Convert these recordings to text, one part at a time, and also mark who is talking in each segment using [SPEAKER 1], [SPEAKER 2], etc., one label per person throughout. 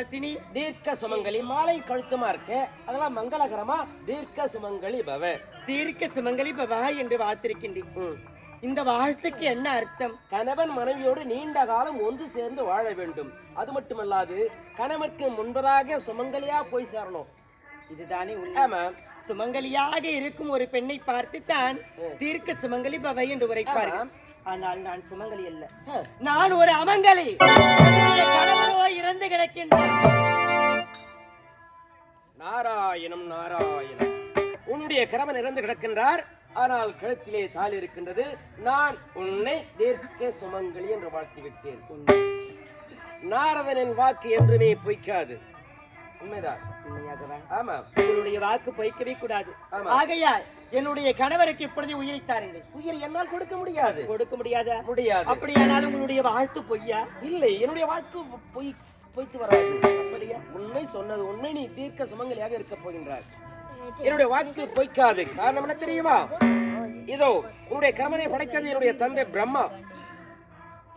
[SPEAKER 1] வாழ்த்தினி
[SPEAKER 2] தீர்க்க சுமங்கலி மாலை கழுத்துமா இருக்கு? அதெல்லாம் மங்களகரமா தீர்க்க சுமங்கலி பவ.
[SPEAKER 1] தீர்க்க சுமங்கலி பவா என்று வாழ்த்திருக்கின்றேன்.
[SPEAKER 2] ம்.
[SPEAKER 1] இந்த வாழ்த்துக்கு என்ன அர்த்தம்?
[SPEAKER 2] கணவன் மனைவியோடு நீண்ட காலம் ஒன்று சேர்ந்து வாழ வேண்டும். அது மட்டுமல்லாது கணவனுக்கு முன்பதாக சுமங்கலியா போய் சேரணும்.
[SPEAKER 1] இதுதானே உண்மை. சுமங்கலியாக இருக்கும் ஒரு பெண்ணை பார்த்துத்தான் தீர்க்க சுமங்கலி பவை என்று உரைப்பார்கள். ஆனால் நான் சுமங்கலி அல்ல. நான் ஒரு அமங்கலி
[SPEAKER 2] கணவன் இறந்து கிடக்கின்றார். ஆனால் கழுத்திலே தாலி இருக்கின்றது. நான் உன்னை தீர்க்க சுமங்கலி என்று வாழ்த்தி விட்டேன் நாரதனின் வாக்கு என்றுமே பொய்க்காது. உண்மைதான். ஆமா.
[SPEAKER 1] உங்களுடைய வாக்கு பொய்க்கவே கூடாது. ஆகையால் என்னுடைய கணவருக்கு இப்பொழுது உயிரை தாருங்கள்.
[SPEAKER 2] உயிர் என்னால் கொடுக்க முடியாது.
[SPEAKER 1] கொடுக்க முடியாதா?
[SPEAKER 2] முடியாது.
[SPEAKER 1] அப்படியானால் உங்களுடைய வாழ்த்து பொய்யா?
[SPEAKER 2] இல்லை. என்னுடைய வாக்கு பொய் பொய்த்து வராது. உண்மை சொன்னது உண்மை நீ தீர்க்க சுமங்கலியாக இருக்க போகின்றார் என்னுடைய வாக்கு பொய்க்காது. காரணம் என்ன தெரியுமா? இதோ உன்னுடைய கணவனை படைத்தது என்னுடைய தந்தை பிரம்மா.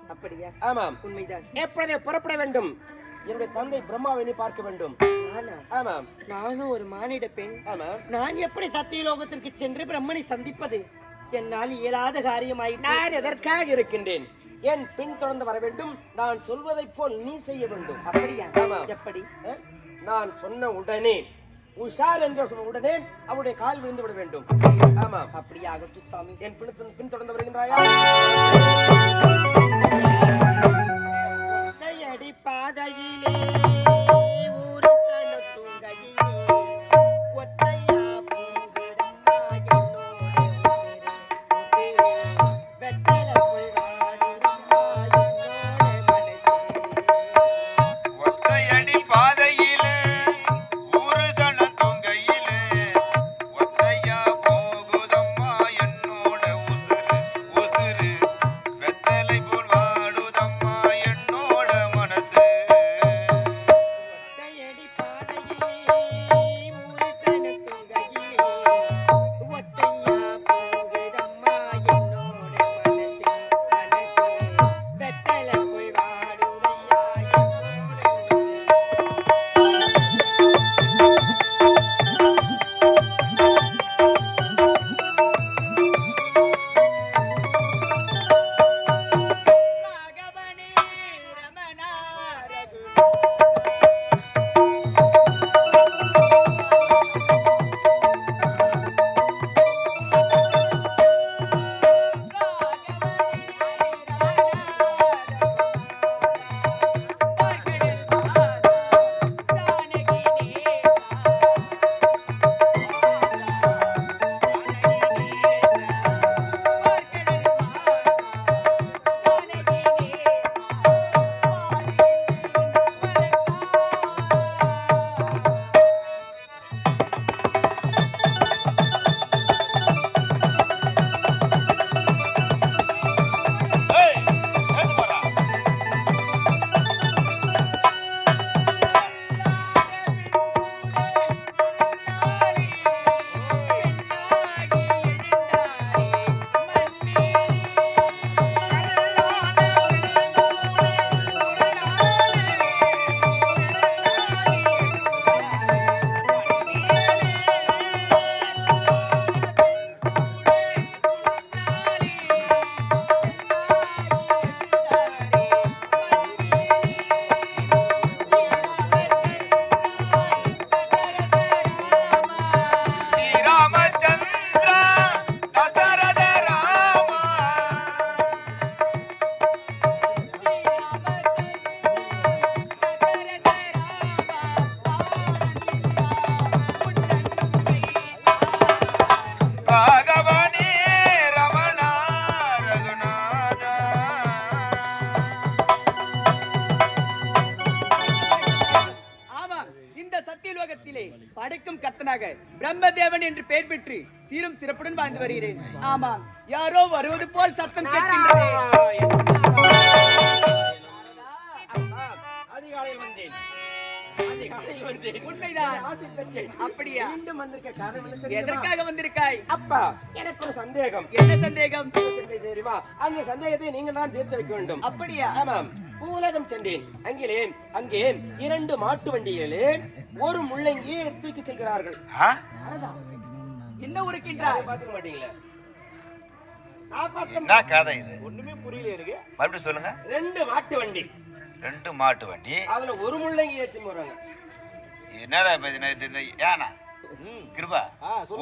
[SPEAKER 1] அப்படியா?
[SPEAKER 2] ஆமாம்.
[SPEAKER 1] உண்மைதான்.
[SPEAKER 2] எப்பொழுதே புறப்பட வேண்டும். என்னுடைய தந்தை பிரம்மாவை நீ பார்க்க வேண்டும். ஆமாம்.
[SPEAKER 1] நானும் ஒரு மானிட பெண்.
[SPEAKER 2] ஆமாம்
[SPEAKER 1] நான் எப்படி சத்தியலோகத்திற்கு சென்று பிரம்மனை சந்திப்பது? என்னால் இயலாத காரியமாயிற்று.
[SPEAKER 2] நான் எதற்காக இருக்கின்றேன்? என் பின் தொடர்ந்து வர வேண்டும். நான் சொல்வதைப் போல் நீ செய்ய வேண்டும்.
[SPEAKER 1] அப்படியா?
[SPEAKER 2] ஆமாம்.
[SPEAKER 1] எப்படி?
[SPEAKER 2] நான் சொன்ன உடனே உஷார் என்று சொன்ன உடனே அவருடைய கால் விழுந்து விட வேண்டும். ஆமாம்
[SPEAKER 1] அப்படியா ஆகட்டும் சுவாமி.
[SPEAKER 2] என் பின் பின் தொடர்ந்து வருகின்றாயா?
[SPEAKER 1] பாதையிலே ஊரு
[SPEAKER 3] கத்தனாக பிரம்மதேவன் என்று பெயர் பெற்று சீரும் சிறப்புடன் வாழ்ந்து வருகிறேன். ஆமாம் யாரோ வருவது போல் சத்தம் கேட்கின்றது.
[SPEAKER 2] அதிகாலையில் வந்தேன்.
[SPEAKER 3] உண்மைதான். அப்படியா? எதற்காக வந்திருக்காய்?
[SPEAKER 2] அப்பா எனக்கு ஒரு சந்தேகம்.
[SPEAKER 3] என்ன சந்தேகம்?
[SPEAKER 2] என்ன சந்தேகம் தெரியுமா? அந்த சந்தேகத்தை நீங்கள் தான் தீர்த்து வைக்க வேண்டும்.
[SPEAKER 3] அப்படியா?
[SPEAKER 2] ஆமாம். பூலகம் சென்றேன். அங்கே அங்கே இரண்டு மாட்டு வண்டிகளிலே ஒரு முள்ளங்கியை தூக்கி செல்கிறார்கள்?
[SPEAKER 3] என்ன உரைக்கின்றாய்
[SPEAKER 2] பாத்துக்க மாட்டீங்களா.
[SPEAKER 4] என்ன கதை இது? ஒண்ணுமே புரியல எனக்கு. மறுபடியும் சொல்லுங்க.
[SPEAKER 2] ரெண்டு மாட்டு வண்டி.
[SPEAKER 4] ரெண்டு மாட்டு வண்டி.
[SPEAKER 2] அதுல ஒரு முள்ளங்கி ஏத்தி போறாங்க.
[SPEAKER 4] என்னடா ஏனா கிருபா.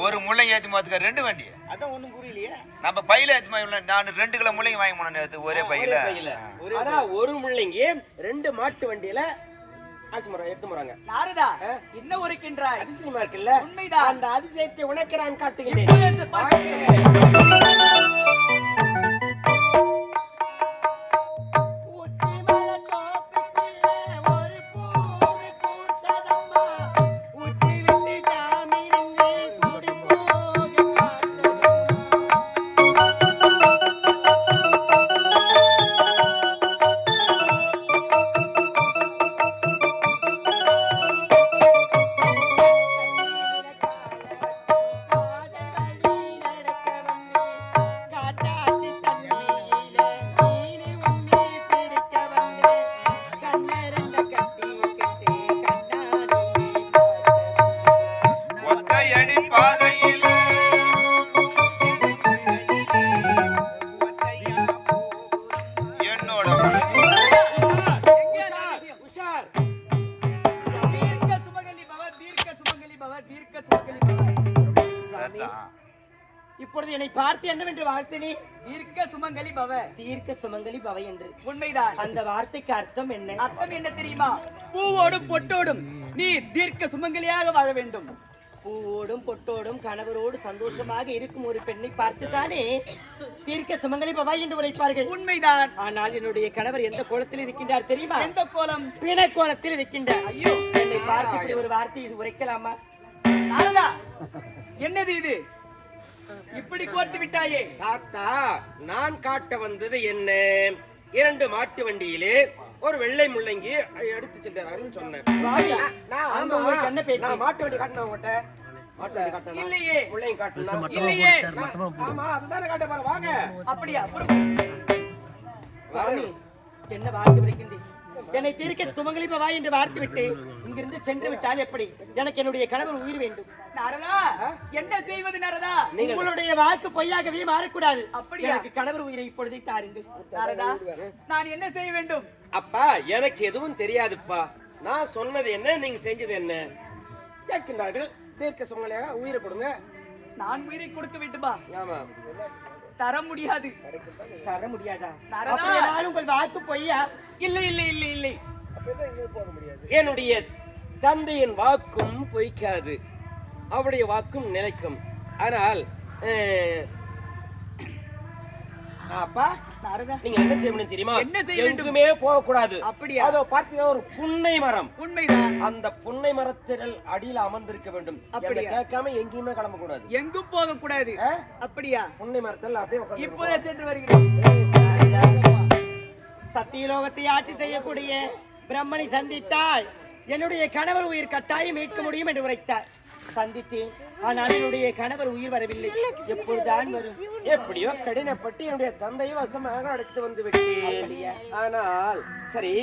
[SPEAKER 4] ஒரு முள்ளங்கி ஏத்தி போறதுக்கு ரெண்டு வண்டி.
[SPEAKER 2] அதான் ஒண்ணும் புரியலையே.
[SPEAKER 4] நம்ம பையில ஏத்தி போய் நான் ரெண்டு கிலோ முள்ளங்கி வாங்கி போனேன் நேத்து ஒரே பையில.
[SPEAKER 2] ஒரே ஆனா ஒரு முள்ளங்கி ரெண்டு மாட்டு வண்டியில
[SPEAKER 3] என்ன உரைக்கின்றாய்
[SPEAKER 2] அதிசயமா இருக்குல்ல?
[SPEAKER 3] உண்மைதான்.
[SPEAKER 2] அந்த அதிசயத்தை உனக்கு நான் காட்டுகிறேன்
[SPEAKER 3] பவ.
[SPEAKER 1] இப்பொழுது என்னை பார்த்து என்னவென்று வாழ்த்தினி?
[SPEAKER 3] தீர்க்க சுமங்கலி பவ.
[SPEAKER 1] தீர்க்க சுமங்கலி பவை என்று.
[SPEAKER 3] உண்மைதான்.
[SPEAKER 1] அந்த வார்த்தைக்கு அர்த்தம் என்ன?
[SPEAKER 3] அர்த்தம் என்ன தெரியுமா? பூவோடும் பொட்டோடும் நீ தீர்க்க சுமங்கலியாக வாழ வேண்டும்.
[SPEAKER 1] பூவோடும் பொட்டோடும் கணவரோடு சந்தோஷமாக இருக்கும் ஒரு பெண்ணை பார்த்துதானே தீர்க்க சுமங்கலி பவாய் என்று உரைப்பார்கள்.
[SPEAKER 3] உண்மைதான்.
[SPEAKER 1] ஆனால் என்னுடைய கணவர் எந்த கோலத்தில் இருக்கின்றார் தெரியுமா?
[SPEAKER 3] எந்த கோலம்?
[SPEAKER 1] பிண கோலத்தில் இருக்கின்றார்.
[SPEAKER 3] ஐயோ.
[SPEAKER 1] என்னை பார்த்து ஒரு வார்த்தை இது உரைக்கலாமா
[SPEAKER 3] என்னது இது? இப்படி கோர்த்து விட்டாயே.
[SPEAKER 2] தாத்தா நான் காட்ட வந்தது என்ன? இரண்டு மாட்டு வண்டியிலே ஒரு வெள்ளை முள்ளங்கி எடுத்து சென்றார்கள் சொன்னேன்.
[SPEAKER 1] சுவாமி,
[SPEAKER 2] நான்
[SPEAKER 1] ஆமா, உங்களுக்கு என்ன பேச்சு?
[SPEAKER 2] நான் மாட்டு வண்டி காட்டின உங்கள்கிட்ட மாட்டு வண்டி காட்டினா
[SPEAKER 3] இல்லையே.
[SPEAKER 2] முள்ளங்கி காட்டினா
[SPEAKER 3] இல்லையே.
[SPEAKER 2] ஆமா அதுதானே காட்ட போற வாங்க.
[SPEAKER 3] அப்படியா.
[SPEAKER 1] சுவாமி என்ன வார்த்தை உரைக்கின்றேன் என்னை தீர்க்க சுமங்கலி பவாய் என்று வார்த்து விட்டு இங்கிருந்து சென்று விட்டால் எப்படி? எனக்கு என்னுடைய கணவர் உயிர் வேண்டும்.
[SPEAKER 3] நாரதா என்ன செய்வது நாரதா?
[SPEAKER 1] உங்களுடைய வாக்கு பொய்யாகவே மாறக்கூடாது.
[SPEAKER 3] அப்படியா?
[SPEAKER 1] எனக்கு கணவர் உயிரை இப்பொழுதே தாருங்கள்
[SPEAKER 3] நாரதா நான் என்ன செய்ய வேண்டும்?
[SPEAKER 2] அப்பா எனக்கு எதுவும் தெரியாதுப்பா. நான் சொன்னது என்ன நீங்க செஞ்சது என்ன? கேட்கின்றார்கள். தீர்க்க சுமங்கலியாக உயிரை கொடுங்க.
[SPEAKER 3] நான் உயிரை கொடுக்க வேண்டுமா
[SPEAKER 2] ஆமா
[SPEAKER 3] தர முடியாது.
[SPEAKER 1] தர முடியாதா. அப்படியானால் உங்கள் வாக்கு பொய்யா?
[SPEAKER 3] இல்லை இல்லை இல்லை இல்லை.
[SPEAKER 2] என்னுடைய தந்தையின் வாக்கும் பொய்க்காது. அவருடைய வாக்கும் நிலைக்கும். ஆனால் அப்பா நீங்க என்ன செய்யணும் தெரியுமா?
[SPEAKER 3] என்ன செய்ய வேண்டும்?
[SPEAKER 2] எங்குமே போக கூடாது
[SPEAKER 3] அப்படியா?
[SPEAKER 2] அதோ பாத்தீங்கன்னா ஒரு புன்னை மரம்.
[SPEAKER 3] உண்மைதான்
[SPEAKER 2] அந்த புன்னை மரத்தில் அடியில் அமர்ந்திருக்க வேண்டும்.
[SPEAKER 3] அப்படியா?
[SPEAKER 2] என்னை கேட்காம எங்கேயுமே கிளம்ப கூடாது
[SPEAKER 3] எங்கும் போக கூடாது? அப்படியா?
[SPEAKER 2] புன்னை மரத்தில் அப்படியே
[SPEAKER 3] இப்போதே சென்று வருகிறேன்.
[SPEAKER 1] சத்தியலோகத்தை ஆட்சி செய்யக்கூடிய பிரம்மனை சந்தித்தால் என்னுடைய கணவர் உயிர் கட்டாயம் மீட்க முடியும் என்று உரைத்தார். சந்தித்தேன். ஆனால் என்னுடைய கணவர் உயிர் வரவில்லை. எப்பொழுதுதான் வரும்?
[SPEAKER 2] எப்படியோ கடினப்பட்டு என்னுடைய தந்தையை வசமாக அழைத்து வந்து விட்டேன். ஆனால் சரி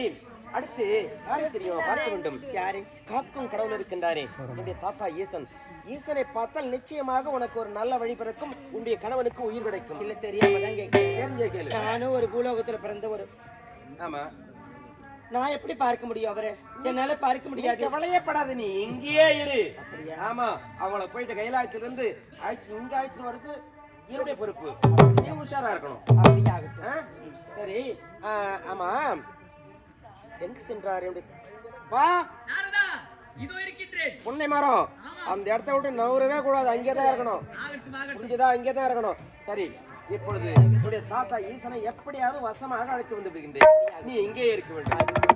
[SPEAKER 2] அடுத்து யாரை தெரியுமா பார்க்க வேண்டும்.
[SPEAKER 1] யாரு?
[SPEAKER 2] காக்கும் கடவுள் இருக்கின்றாரே. என்னுடைய தாத்தா ஈசன். ஈசனை பார்த்தால் நிச்சயமாக உனக்கு ஒரு நல்ல வழி பிறக்கும். உன்னுடைய கணவனுக்கு உயிர் கிடைக்கும்.
[SPEAKER 1] இல்ல தெரியாம தான் கேட்கிறேன்
[SPEAKER 2] தெரிஞ்ச கேளு.
[SPEAKER 1] நானும் ஒரு பூலோகத்துல பிறந்த ஒரு
[SPEAKER 2] ஆமா.
[SPEAKER 1] நான் எப்படி பார்க்க முடியும் அவரை? என்னால பார்க்க முடியாது.
[SPEAKER 2] கவலையப்படாத நீ இங்கேயே இரு. ஆமா அவளை போயிட்டு கைலாயத்துல இருந்து ஆயிடுச்சு இங்க ஆயிடுச்சு வரது என்னுடைய பொறுப்பு. நீ உஷாரா இருக்கணும்.
[SPEAKER 1] அப்படி ஆகட்டும்?
[SPEAKER 2] சரி. ஆமா. எங்க சென்றார் என்னுடைய வா.
[SPEAKER 3] நாரதா இதோ இருக்கின்றேன்.
[SPEAKER 2] புன்னை மரம் அந்த இடத்த விட்டு நவரவே கூடாது. அங்கே தான் இருக்கணும். புரிஞ்சுதா இங்கே தான் இருக்கணும். சரி இப்பொழுது என்னுடைய தாத்தா ஈசனை எப்படியாவது வசமாக அழைத்து வந்து விடுகின்றேன். நீ இங்கே இருக்க வேண்டும்.